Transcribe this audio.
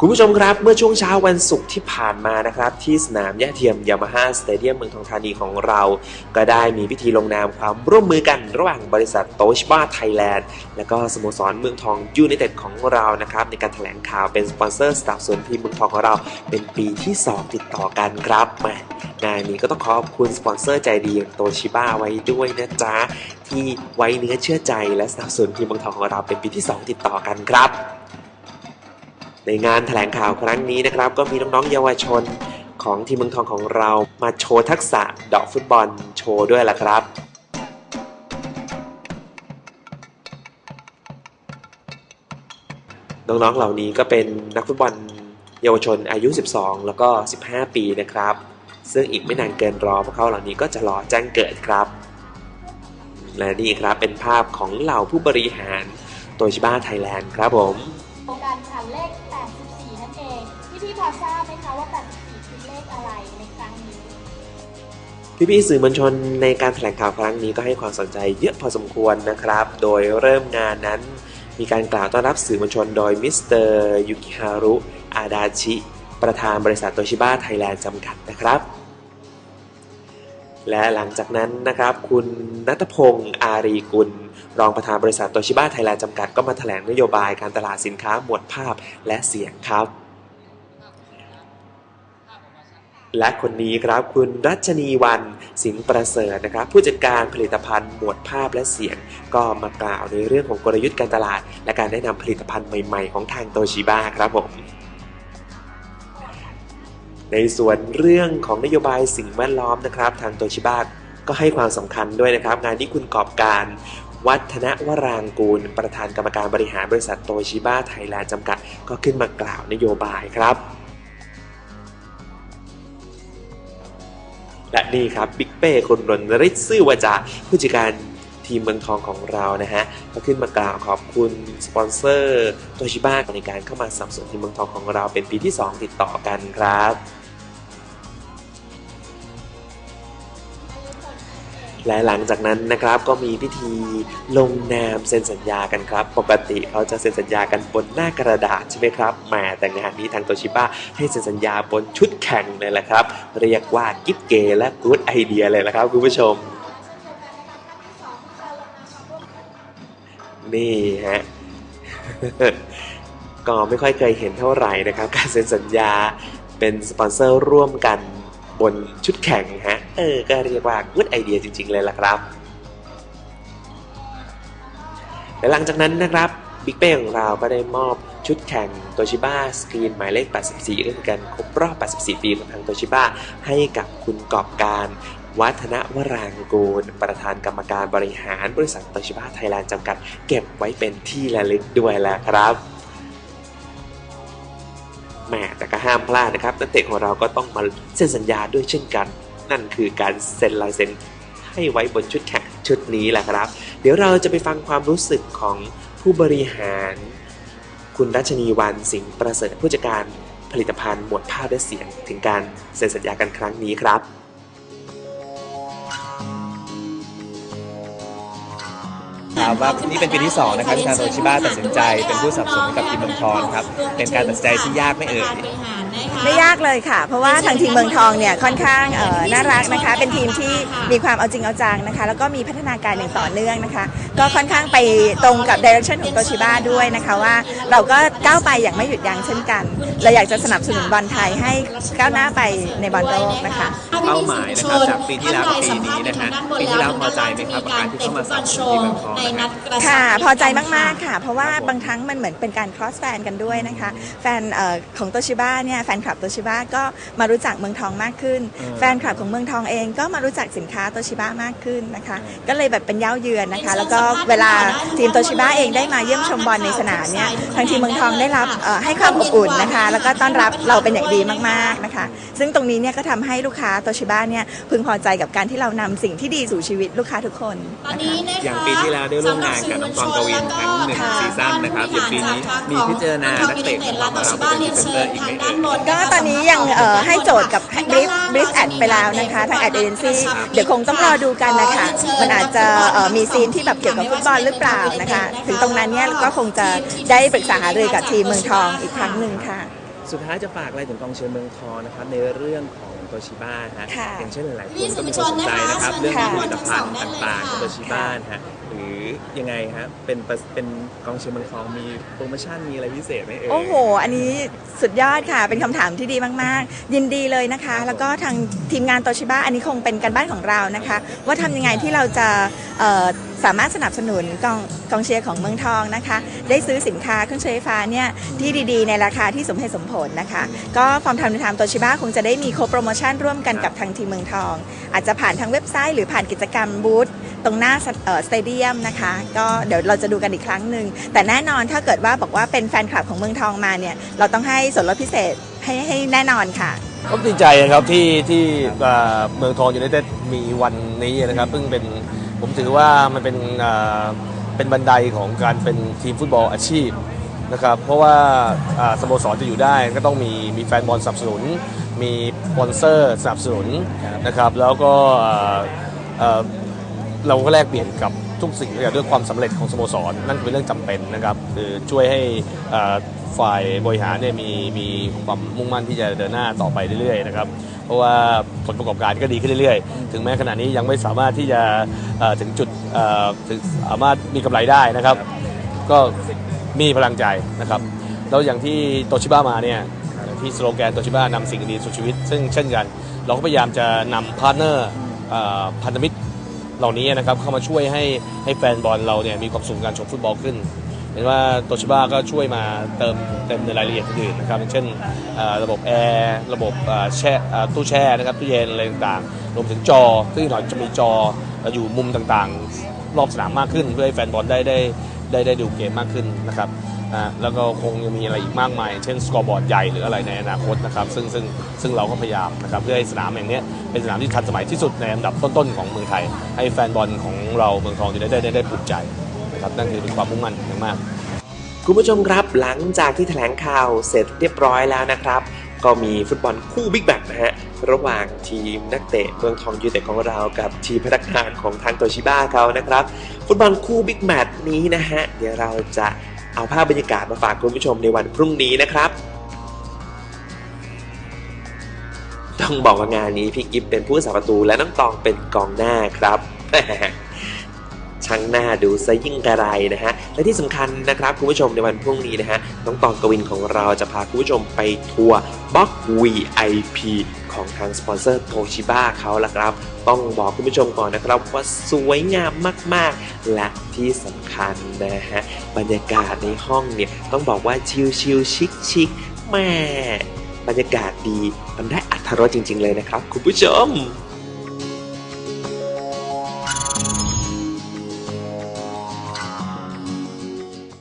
คุณผู้ชมครับ เมื่อช่วงเช้าวันศุกร์ที่ผ่านมานะครับ ที่สนามหญ้าเทียมยามาฮ่าสเตเดียมเมืองทองธานีของเรา ก็ได้มีพิธีลงนามความร่วมมือกันระหว่างบริษัทโตชิบ้าไทยแลนด์และก็สโมสรเมืองทองยูไนเต็ดของเรานะครับ ในการแถลงข่าวเป็นสปอนเซอร์สนับสนุนทีมเมืองทองของเรา เป็นปีที่ 2 ติดต่อกันครับแหมงานนี้ก็ต้องขอบคุณสปอนเซอร์ใจดีอย่างโตชิบ้าไว้ด้วยนะจ๊ะที่ไว้เนื้อเชื่อใจและสนับสนุนทีมเมืองทองของเราเป็นปีที่ 2 ติดต่อกันครับ ในงานแถลงข่าวครั้งนี้นะครับ ก็มีน้องๆเยาวชนของทีมเมืองทองของเรามาโชว์ทักษะเดอกฟุตบอลโชว์ด้วยล่ะครับน้องๆ เหล่านี้ก็เป็นนักฟุตบอลเยาวชนอายุ 12 แล้วก็ 15 ปีนะครับ ซึ่งอีกไม่นานเกินรอพวกเขาเหล่านี้ก็จะรอแจ้งเกิดครับ และนี่ครับเป็นภาพของเหล่าผู้บริหารโตชิบ้าไทยแลนด์ครับผมโครงการผ่านเลข พี่ๆพอทราบไหมคะว่า84คือเลขอะไรในครั้งนี้ พี่ๆสื่อมวลชนในการแถลงข่าวครั้งนี้ก็ให้ความสนใจเยอะพอสมควรนะครับ โดยเริ่มงานนั้น มีการกล่าวต้อนรับสื่อมวลชนโดยมิสเตอร์ยุกิฮารุอาดาชิ ประธานบริษัทโตชิบ้าไทยแลนด์จำกัดนะครับและหลังจากนั้นนะครับ คุณนัทพงศ์อารีกุล รองประธานบริษัทโตชิบ้าไทยแลนด์จำกัดก็มาแถลงนโยบายการตลาดสินค้าหมวดภาพและเสียงครับ และคนนี้ครับคุณรัชนีวันสิงประเสริฐนะครับ ผู้จัดการผลิตภัณฑ์หมวดภาพและเสียง ก็มากล่าวในเรื่องของกลยุทธ์การตลาด และการแนะนำผลิตภัณฑ์ใหม่ๆ ของทางโตชิบ้าครับผมในส่วนเรื่องของนโยบายสิ่งแวดล้อมนะครับ ทางโตชิบ้าก็ให้ความสำคัญด้วยนะครับ งานที่คุณกอบการวัฒนวรางกูล ประธานกรรมการบริหารบริษัทโตชิบ้าไทยแลนด์จำกัด ก็ขึ้นมากล่าวนโยบายครับ และนี่ครับบิ๊กเป้คุณรณฤทธิ์ซื่อวาจาผู้จัดการทีมเมืองทองของเรานะฮะก็ขึ้นมากล่าวขอบคุณสปอนเซอร์โตชิบ้าในการเข้ามาสนับสนุนทีมเมืองทองของเราเป็นปีที่ 2 ติดต่อกันครับ และหลังจากนั้นนะครับก็มีพิธีลงนามเซ็นสัญญากันครับ ปกติเขาจะเซ็นสัญญากันบนหน้ากระดาษใช่ไหมครับแหมแต่งานนี้ทางโตชิบ้าให้เซ็นสัญญาบนชุดแข่งเลยแหละครับ เรียกว่ากิ๊บเกและกู๊ดไอเดียเลยละครับคุณผู้ชม นี่ฮะก็ไม่ค่อยเคยเห็นเท่าไหร่นะครับ การเซ็นสัญญาเป็นสปอนเซอร์ร่วมกันบนชุดแข่งฮะ เออ ก็เรียกว่ากูดไอเดียจริง ๆ เลยล่ะครับ และหลังจากนั้นนะครับบิ๊กเป้ของเราก็ได้มอบชุดแข่งโตชิบ้าสกรีนหมายเลข 84 ก็คือการครบรอบ 84 ปีของทางโตชิบ้าให้กับคุณกอบการวัฒนวรางกูล ประธานกรรมการบริหารบริษัทโตชิบ้าไทยแลนด์จำกัด เก็บไว้เป็นที่ระลึกด้วยแหละครับแหมแต่ก็ห้ามพลาดนะครับนักเตะของเราก็ต้องมาเซ็นสัญญาด้วยเช่นกัน นั่นคือการเซ็นลายเซ็นให้ไว้บนชุดแข่งชุดนี้แหละครับ เดี๋ยวเราจะไปฟังความรู้สึกของผู้บริหาร คุณรัชนีวันสิงห์ประเสริฐผู้จัดการผลิตภัณฑ์หมวดภาพและเสียงถึงการเซ็นสัญญากันครั้งนี้ครับครับว่านี่เป็นปีที่ 2 นะครับที่ทางโตชิบ้าตัดสินใจเป็นผู้สนับสนุนกับทีมเมืองทองครับ เป็นการตัดสินใจที่ยากไม่เอ่ยไม่ยากเลยค่ะ เพราะว่าทางทีมเมืองทองเนี่ยค่อนข้างเอ่อน่ารักนะคะ เป็นทีมที่มีความเอาจริงเอาจังนะคะ แล้วก็มีพัฒนาการอย่างต่อเนื่องนะคะ ก็ค่อนข้างไปตรงกับดิเรกชันของโตชิบ้าด้วยนะคะว่าเราก็ก้าวไปอย่างไม่หยุดยั้งเช่นกัน เราอยากจะสนับสนุนบอลไทยให้ก้าวหน้าไปในบอลโลกนะคะเป้าหมายนะครับจากปีที่แล้วกับปีนี้นะฮะปีที่แล้วพอใจไหมครับกับการที่เข้ามาสนับสนุนทีมเมืองทองนะครับค่ะ พอใจมากๆค่ะ เพราะว่าบางครั้งมันเหมือนเป็นการ cross แฟนกันด้วยนะคะ แฟนเออของโตชิบ้าเนี่ยแฟนคลับโตชิบ้าก็มารู้จักเมืองทองมากขึ้นเออแฟนคลับของเมืองทองเองก็มารู้จักสินค้าโตชิบ้ามากขึ้นนะคะ ก็เลยแบบเป็นเย้าเยือนนะคะ แล้วก็เวลาทีมโตชิบ้าเองได้มาเยี่ยมชมบอลในสนามเนี่ยทางทีมเมืองทองได้รับเอ่อให้ความอบอุ่นนะคะ แล้วก็ต้อนรับเราเป็นอย่างดีมากๆนะคะ ซึ่งตรงนี้เนี่ยก็ทำให้ลูกค้าโตชิบ้าเนี่ยพึงพอใจกับการที่เรานำสิ่งที่ดีสู่ชีวิตลูกค้าทุกคนตอนนะคะนี้นะคะอย่างปีที่แล้วได้ร่วมงานกับน้องกรกวินทั้งหนึ่งซีซั่นนะครับอย่างปีนี้มีพิจารณานักเตะของเรามารับเป็นพรีเซนเตอร์อีกไหมเอ่ยก็ตอนนี้ยังเอ่อให้โจทย์กับบริฟบริฟแอดไปแล้วนะคะทางแอดเอเจนซี่เดี๋ยวคงต้องรอดูกันนะคะมันอาจจะเอ่อมีซีนที่แบบเกี่ยวกับฟุตบอลหรือเปล่านะคะ ถึงตรงนั้นเนี่ยก็คงจะได้ปรึกษาหารือกับทีมเมืองทองอีกครั้งหนึ่งค่ะ สุดท้ายจะฝากอะไรถึงกองเชียร์เมืองทองนะครับในเรื่องของโตชิบ้าฮะค่ะอย่างเช่นหลายๆคพี่นสื่ก็อมีมวลความสนใจนะครับชนนะคะเรื่องของผเชิลิญตค่ะภัณฑ์ทั้งสองต่างๆด้านเลยค่ะของโตชิบ้าฮะหรือยังไงฮะเป็นประเป็นกองเชียร์เมืองทองมีโปรโมชั่นมีอะไรพิเศษไหมเอ่ย โอ้โห อันนี้สุดยอดค่ะ เป็นคำถามที่ดีมาก ๆ ยินดีเลยนะคะ แล้วก็ทางทีมงานโตชิบะอันนี้คงเป็นการบ้านของเรานะคะ ว่าทำยังไงที่เราจะเอ่อสามารถสนับสนุนกองกองเชียร์ของเมืองทองนะคะ ได้ซื้อสินค้าเครื่องใช้ไฟฟ้าเนี่ยที่ดีๆ ในราคาที่สมเหตุสมผลนะคะ ก็ฟอร์มทำในทามโตชิบะคงจะได้มีโคโปรโมชั่นร่วมกันกับทางทีมเมืองทอง อาจจะผ่านทางเว็บไซต์หรือผ่านกิจกรรมบูธ ตรงหน้าสเตเดียมนะคะ ก็เดี๋ยวเราจะดูกันอีกครั้งหนึ่งแต่แน่นอนถ้าเกิดว่าบอกว่าเป็นแฟนคลับของเมืองทองมาเนี่ย เราต้องให้ส่วนลดพิเศษให้ให้แน่นอนค่ะก็ดีใจนะครับที่ที่เมืองทองยูไนเต็ดมีวันนี้นะครับซึ่งเป็นผมถือว่ามันเป็นเป็นบันไดของการเป็นทีมฟุตบอลอาชีพนะครับเพราะว่าอ่าสโมสรจะอยู่ได้ก็ต้องมีมีแฟนบอลสนับสนุน มีสปอนเซอร์สนับสนุนนะครับแล้วก็ เราก็แลกเปลี่ยนกับทุกสิ่งทุกอย่างด้วยความสำเร็จของสโมสร นั่นเป็นเรื่องจำเป็นนะครับคือช่วยให้ฝ่ายบริหารเนี่ยมีมีความมุ่งมั่นที่จะเดินหน้าต่อไปเรื่อยๆนะครับเพราะว่าผลประกอบการก็ดีขึ้นเรื่อยๆ ถึงแม้ขณะนี้ยังไม่สามารถที่จะถึงจุดถึงสามารถมีกำไรได้นะครับ ก็มีพลังใจนะครับแล้วอย่างที่โตชิบ้ามาเนี่ยที่สโลแกนโตชิบ้านำสิ่งดีสู่ชีวิต ซึ่งเช่นกัน เราก็พยายามจะนำพาร์ทเนอร์พันธมิตร เหล่านี้นะครับเข้ามาช่วยให้ให้แฟนบอลเราเนี่ยมีความสุขกับการชมฟุตบอลขึ้น เห็นว่าโตชิบ้าก็ช่วยมาเติมเต็มในรายละเอียดอื่นนะครับเช่นระบบแอร์ระบบแช่ตู้แช่นะครับตู้เย็นอะไรต่างๆรวมถึงจอซึ่งหน่อยจะมีจออยู่มุมต่างๆ รอบสนามมากขึ้น เพื่อให้แฟนบอลได้ได้ได้ได้ดูเกมมากขึ้นนะครับ อ่าแล้วก็คงยังมีอะไรอีกมากมาย เช่นสกอร์บอร์ดใหญ่หรืออะไรในอนาคตนะครับซึ่งซึ่งซึ่งเราก็พยายามนะครับเพื่อให้สนามแห่งนี้เป็นสนามที่ทันสมัยที่สุดในอันดับต้นๆของเมืองไทย ให้แฟนบอลของเราเมืองทองจะได้ได้ได้ได้ภูมิใจนะครับนั่นคือเป็นความมุ่งมั่นอย่างมากคุณผู้ชมครับหลังจากที่แถลงข่าวเสร็จเรียบร้อยแล้วนะครับ ก็มีฟุตบอลคู่บิ๊กแมตนะฮะระหว่างทีมนักเตะเมืองทองยูไนเต็ดของเรากับทีมพนักงานของทางโตชิบ้าเขานะครับ ฟุตบอลคู่บิ๊กแมตช์นี้นะฮะเดี๋ยวเราจะ เอาภาพบรรยากาศมาฝากคุณผู้ชมในวันพรุ่งนี้นะครับ ต้องบอกว่างานนี้พี่กิฟเป็นผู้สาประตูและน้องตองเป็นกองหน้าครับ ช่างหน้าดูซะยิ่งกระไรนะฮะ และที่สำคัญนะครับคุณผู้ชมในวันพรุ่งนี้นะฮะ น้องตองกวินของเราจะพาคุณผู้ชมไปทัวร์บ็อก VIP ของทางสปอนเซอร์โ o ชิบ้าเขาละครับ ต้องบอกคุณผู้ชมก่อนนะครับว่าสวยงามมาก ๆ และที่สำคัญนะฮะ บรรยากาศในห้องเนี่ย ต้องบอกว่าชิลๆชิคๆแม่บรรยากาศดีมันได้อัธรสจริง ๆ เลยนะครับ คุณผู้ชม